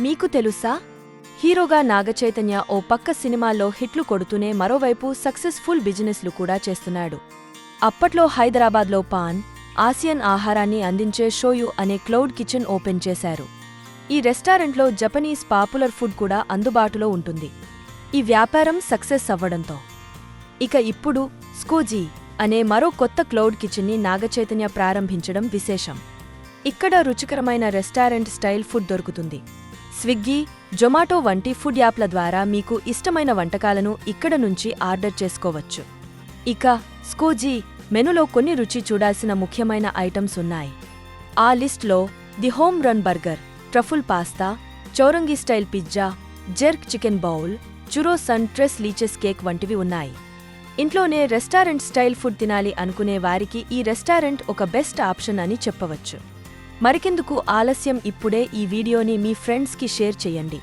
మీకు తెలుసా? హీరోగా నాగచైతన్య ఓ పక్క సినిమాల్లో హిట్లు కొడుతూనే మరోవైపు సక్సెస్ఫుల్ బిజినెస్లు కూడా చేస్తున్నాడు. అప్పట్లో హైదరాబాద్లో పాన్ ఆసియన్ ఆహారాన్ని అందించే షోయు అనే క్లౌడ్ కిచెన్ ఓపెన్ చేశారు. ఈ రెస్టారెంట్లో జపనీస్ పాపులర్ ఫుడ్ కూడా అందుబాటులో ఉంటుంది. ఈ వ్యాపారం సక్సెస్ అవ్వడంతో. ఇక ఇప్పుడు స్కూజీ అనే మరో కొత్త క్లౌడ్ కిచెన్ని నాగచైతన్య ప్రారంభించడం విశేషం. ఇక్కడ రుచికరమైన రెస్టారెంట్ స్టైల్ ఫుడ్ దొరుకుతుంది. స్విగ్గీ జొమాటో వంటి ఫుడ్ యాప్ల ద్వారా మీకు ఇష్టమైన వంటకాలను ఇక్కడ నుంచి ఆర్డర్ చేసుకోవచ్చు. ఇక స్కూజీ మెనులో కొన్ని రుచి చూడాల్సిన ముఖ్యమైన ఐటమ్స్ ఉన్నాయి. ఆ లిస్ట్లో the home run burger truffle pasta Chowringhee style pizza jerk chicken bowl churros tres leches cake వంటివి ఉన్నాయి. ఇంట్లోనే రెస్టారెంట్ స్టైల్ ఫుడ్ తినాలి అనుకునే వారికి ఈ రెస్టారెంట్ ఒక బెస్ట్ ఆప్షన్ అని చెప్పవచ్చు. మరికెందుకు ఆలస్యం ఇప్పుడే ఈ వీడియోని మీ ఫ్రెండ్స్కి షేర్ చేయండి.